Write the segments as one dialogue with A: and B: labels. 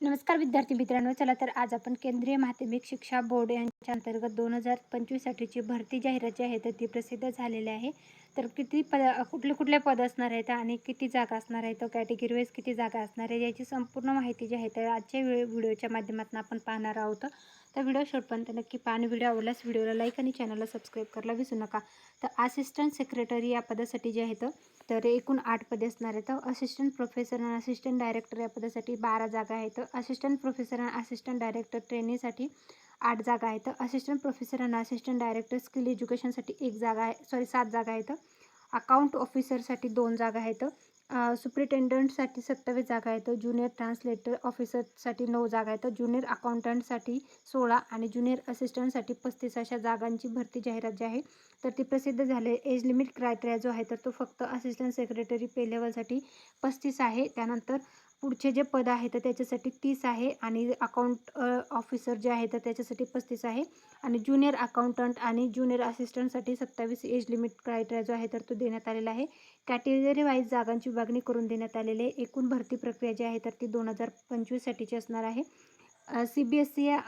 A: नमस्कार विद्यार्थी मित्रांनो चला तर आज आपण केंद्रीय माध्यमिक शिक्षा बोर्ड यांच्या अंतर्गत दोन हजार पंचवीससाठीची भरती जाहिरात जी आहे तर ती प्रसिद्ध झालेली आहे. तर किती पद कुठले कुठले पद असणार आहेत आणि किती जागा असणार आहेत कॅटेगरी वाईज किती जागा असणार आहे याची संपूर्ण माहिती जी आहे तर आजच्या व्हिडिओ व्हिडिओच्या माध्यमातून आपण पाहणार आहोत. तर व्हिडिओ शेवटपर्यंत नक्की पाहणे व्हिडिओ आवडल्यास व्हिडिओला लाईक आणि चॅनलला सबस्क्राईब करायला विसरू नका. तर असिस्टंट सेक्रेटरी या पदासाठी जे आहेत तर एकूण आठ पदे असणार आहेत. असिस्टंट प्रोफेसर आणि असिस्टंट डायरेक्टर या पदासाठी बारा जागा आहेत. असिस्टंट प्रोफेसर आणि असिस्टंट डायरेक्टर ट्रेनिंगसाठी आठ जागा आहेत. असिस्टंट प्रोफेसर आणि असिस्टंट डायरेक्टर स्किल एज्युकेशनसाठी एक जागा आहे सॉरी सात जागा आहेत. अकाउंट ऑफिसरसाठी दोन जागा आहेत. सुप्रिटेंडंटसाठी सत्तावीस जागा आहेत. ज्युनियर ट्रान्सलेटर ऑफिसरसाठी नऊ जागा आहेत. ज्युनियर अकाउंटंटसाठी सोळा आणि ज्युनियर असिस्टंटसाठी पस्तीस अशा जागांची भरती जाहिरात जी आहे तर ती प्रसिद्ध झाली. एज लिमिट क्रायटेरिया जो आहे तर तो फक्त असिस्टंट सेक्रेटरी पे लेवलसाठी पस्तीस आहे. त्यानंतर पुढचे जे पद आहे तर त्याच्यासाठी तीस आहे आणि अकाउंट ऑफिसर जे आहे तर त्याच्यासाठी पस्तीस आहे. आणि ज्युनियर अकाउंटंट आणि ज्युनियर असिस्टंटसाठी सत्तावीस एज लिमिट क्रायटेरिया जो आहे तर तो देण्यात आलेला आहे. कॅटेगरी वाईज जागांची विभागणी करून देण्यात आलेली आहे. एकूण भरती प्रक्रिया जी आहे तर ती दोन हजार पंचवीससाठीची असणार आहे. सी बी एस सी या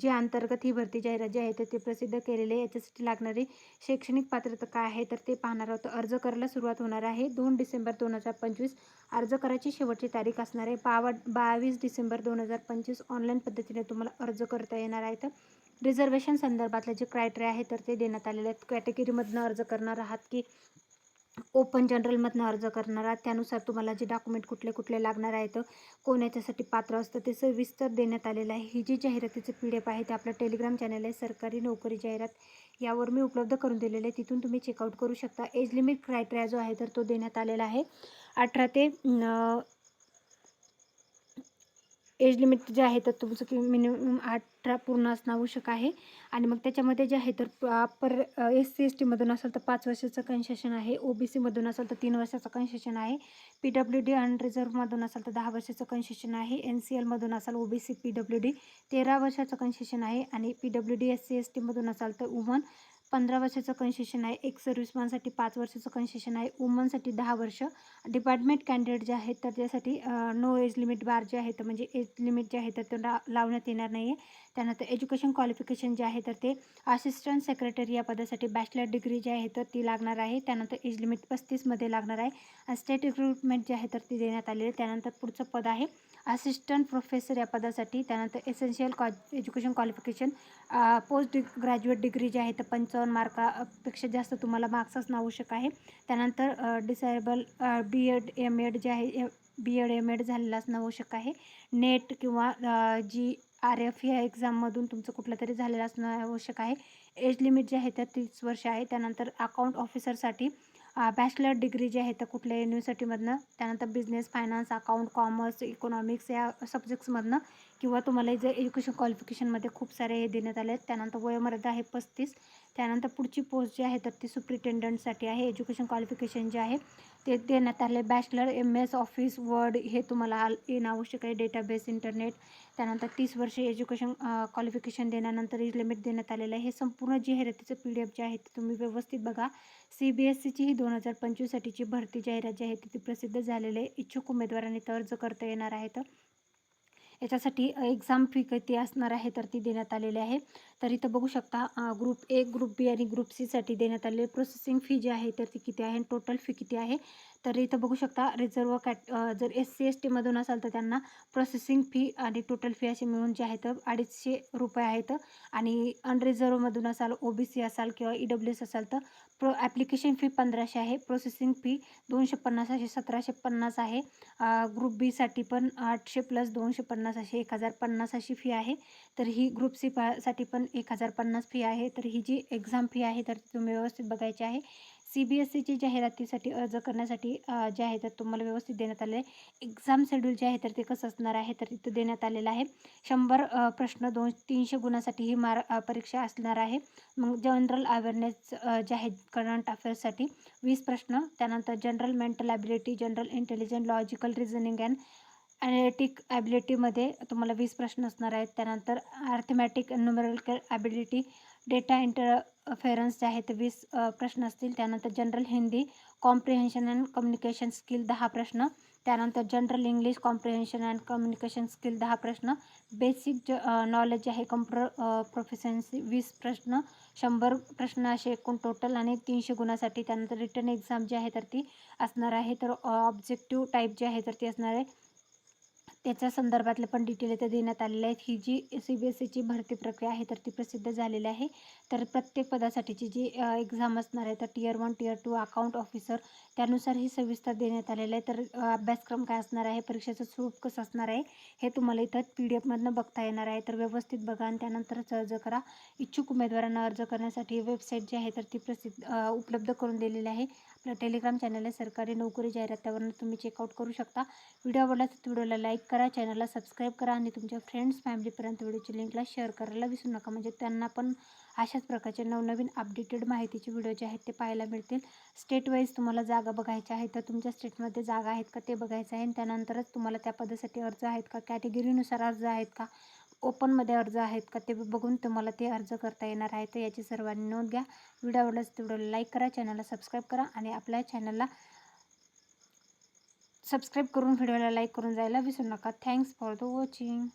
A: जे अंतर्गत ही भरती जाहिरात जी आहे तर ते प्रसिद्ध केलेले आहे. याच्यासाठी लागणारी शैक्षणिक पात्रता काय आहे तर ते पाहणार आहोत. अर्ज करायला सुरुवात होणार आहे. दोन डिसेंबर दोन हजार पंचवीस अर्ज करायची शेवटची तारीख असणार आहे. बावा बावीस डिसेंबर दोन हजार पंचवीस ऑनलाईन पद्धतीने तुम्हाला अर्ज करता येणार आहे तर रिझर्वेशन संदर्भातले जे क्रायटेरिया आहे तर ते देण्यात आलेले आहेत. कॅटेगरीमधनं अर्ज करणार आहात की ओपन जनरलमधनं अर्ज करणार आहात. त्यानुसार तुम्हाला जे डॉक्युमेंट कुठले कुठले लागणार आहेत कोण याच्यासाठी पात्र असतं ते सविस्तर देण्यात आलेलं आहे. ही जी जाहिरातीचं पी डी एफ आहे ते आपलं टेलिग्राम चॅनल आहे सरकारी नोकरी जाहिरात. यावर मी उपलब्ध करून दिलेलं आहे. तिथून तुम्ही चेकआउट करू शकता. एज लिमिट क्रायटेरिया जो आहे तर तो देण्यात आलेला आहे. अठरा ते एज लिमिट जे आहे तर तुमचं की मिनिमम अठरा पूर्ण असणं आवश्यक आहे. आणि मग त्याच्यामध्ये जे आहे तर पर एस सी एस टीमधून असेल तर पाच वर्षाचं कन्सेशन आहे. ओ बी सीमधून असेल तर तीन वर्षाचं कन्सेशन आहे. पी डब्ल्यू डी अन रिझर्वमधून असेल तर दहा वर्षाचं कन्सेशन आहे. एन सी एलमधून असाल O B C P W D तेरा वर्षाचं कन्सेशन आहे. आणि P W D S C S टीमधून असाल तर वुमन पंधरा वर्षाचं कन्सेशन आहे एक सर्व्हिसमॅनसाठी पाच वर्षाचं कन्सेशन आहे वुमनसाठी दहा वर्ष. डिपार्टमेंट कॅन्डिडेट जे आहेत तर त्यासाठी नो एज लिमिट बार जे आहे म्हणजे तर म्हणजे एज लिमिट जे आहे तर ते लावण्यात येणार नाही आहे त्यानंतर एज्युकेशन क्वालिफिकेशन जे आहे तर ते असिस्टंट सेक्रेटरी या पदासाठी बॅचलर डिग्री जी आहे तर ती लागणार आहे. त्यानंतर एज लिमिट पस्तीसमध्ये लागणार आहे. स्टेट रिक्रुटमेंट जे आहे तर ती देण्यात आलेली आहे. त्यानंतर पुढचं पद आहे असिस्टंट प्रोफेसर या पदासाठी. त्यानंतर एसेन्शियल कॉ एज्युकेशन क्वालिफिकेशन पोस्ट डि ग्रॅज्युएट डिग्री जी आहे तर पंच पंचावन्न मार्कापेक्षा जास्त तुम्हाला मार्क्स असणं आवश्यक आहे. त्यानंतर disable B Ed M Ed जे आहे बी एड एम एड झालेलं असणं आवश्यक आहे. नेट किंवा जी आर एफ या एक्झाममधून तुमचं कुठलं तरी झालेलं असणं आवश्यक आहे. एज लिमिट जे आहे त्या तीस वर्ष आहे. त्यानंतर अकाउंट ऑफिसरसाठी बॅचलर डिग्री जी आहे तर कुठल्या युनिव्हर्सिटीमधनं त्यानंतर business finance account commerce economics या सब्जेक्ट्समधनं किंवा तुम्हाला जे एज्युकेशन क्वालिफिकेशनमध्ये खूप सारे हे देण्यात आले आहेत. त्यानंतर वयोमर्यादा आहे पस्तीस. त्यानंतर पुढची पोस्ट जी आहे तर ती सुप्रिटेंडंटसाठी आहे एज्युकेशन क्वालिफिकेशन जे आहे ते देण्यात आले bachelor M S office word हे तुम्हाला येणं आवश्यक आहे डेटाबेस इंटरनेट त्यानंतर तीस वर्षे एज्युकेशन क्वालिफिकेशन देण्यानंतर एज लिमिट देण्यात आलेलं आहे. हे संपूर्ण जाहिरातीचं पी डी एफ जे आहे ते तुम्ही व्यवस्थित बघा. सी बी एस सीची ही दोन हजार पंचवीससाठीची भरती जाहिरात जी आहे ती प्रसिद्ध झालेली आहे. इच्छुक उमेदवारांनी तर अर्ज करता येणार आहेत याच्यासाठी एक्झाम फी किती असणार आहे तर ती देण्यात आलेली आहे. तर इथं बघू शकता ग्रुप ए ग्रुप बी आणि ग्रुप सीसाठी देण्यात आलेली प्रोसेसिंग फी जी आहे तर ती किती आहे टोटल फी किती आहे? तर इथं बघू शकता रिझर्व कॅट जर एस सी एस टीमधून असाल तर त्यांना प्रोसेसिंग फी आणि टोटल फी असे मिळून जे तर अडीचशे रुपये आहेत. आणि अनरिझर्वमधून असाल ओ बी सी असाल किंवा ई डब्ल्यू एस असाल तर प्रो ॲप्लिकेशन फी पंधराशे आहे प्रोसेसिंग फी दोनशे पन्नास असे सतराशे पन्नास आहे. ग्रुप बीसाठी पण आठशे प्लस दोनशे पन्नास असे एक हजार पन्नास अशी फी आहे. तर ही ग्रुप सी साठी पण एक हजार पन्नास फी आहे तर ही जी एक्झाम फी आहे तर तुम्ही व्यवस्थित बघायची आहे. सी बी एस सीची जाहिरातीसाठी अर्ज करण्यासाठी जे आहे तर तुम्हाला व्यवस्थित देण्यात आले आहे. एक्झाम शेड्यूल जे आहे तर ते कसं असणार आहे तर तिथं देण्यात आलेलं आहे. शंभर प्रश्न दोन तीनशे गुणासाठी ही मार परीक्षा असणार आहे. मग जनरल अवेअरनेस जे आहे करंट अफेअर्ससाठी वीस प्रश्न. त्यानंतर general mental ability general intelligent logical reasoning and analytic ॲबिलिटीमध्ये तुम्हाला वीस प्रश्न असणार आहेत. त्यानंतर arithmetic numerical ability data interference जे आहेत वीस प्रश्न असतील. त्यानंतर general Hindi comprehension and communication skill दहा प्रश्न. त्यानंतर general English comprehension and communication skill दहा प्रश्न. बेसिक ज नॉलेज आहे कम्प्युटर प्रोफेशन्सी वीस प्रश्न. शंभर प्रश्न असे एकूण टोटल आणि तीनशे गुणासाठी. त्यानंतर रिटर्न एक्झाम जी आहे तर ती असणार आहे. तर ऑब्जेक्टिव्ह टाईप जी आहे तर ती असणार आहे. त्याच्या संदर्भातले पण डिटेल इथे देण्यात आलेले आहेत. ही जी सी बी एस सीची भरती प्रक्रिया आहे तर ती प्रसिद्ध झालेली आहे. तर प्रत्येक पदासाठीची जी एक्झाम असणार आहे तर tier one tier two account officer त्यानुसार ही सविस्तर देण्यात आलेलं आहे. तर अभ्यासक्रम काय असणार आहे परीक्षेचं स्वरूप कसं असणार आहे हे तुम्हाला इथं पी डी एफमधनं बघता येणार आहे. तर व्यवस्थित बघा आणि त्यानंतरच अर्ज करा. इच्छुक उमेदवारांना अर्ज करण्यासाठी वेबसाईट जी आहे तर ती प्रसिद्ध उपलब्ध करून दिलेली आहे. आपलं टेलिग्राम चॅनल आहे सरकारी नोकरी जाहिरात त्यावरून तुम्ही चेकआउट करू शकता. व्हिडिओ आवडला तर व्हिडिओला लाईक करा चॅनलला सबस्क्राईब करा आणि तुमच्या फ्रेंड्स फॅमिलीपर्यंत व्हिडिओची लिंकला शेअर करायला विसरू नका. म्हणजे त्यांना पण अशाच प्रकारचे नवनवीन अपडेटेड माहितीचे व्हिडिओ जे आहेत ते पाहायला मिळतील. स्टेट वाईज तुम्हाला जागा बघायच्या आहेत तर तुमच्या स्टेटमध्ये जागा आहेत का ते बघायचं आहे आणि त्यानंतरच तुम्हाला त्या पदासाठी अर्ज आहेत का? कॅटेगरीनुसार अर्ज आहेत का? ओपनमध्ये अर्ज आहेत का ते बघून तुम्हाला ते अर्ज करता येणार आहे. तर याची सर्वांनी नोंद घ्या. व्हिडिओ आवडल्यास तेवढं लाईक करा चॅनलला सबस्क्राईब करा आणि आपल्या चॅनलला सबस्क्राईब करून व्हिडिओला लाईक करून जायला विसरू नका. Thanks for the watching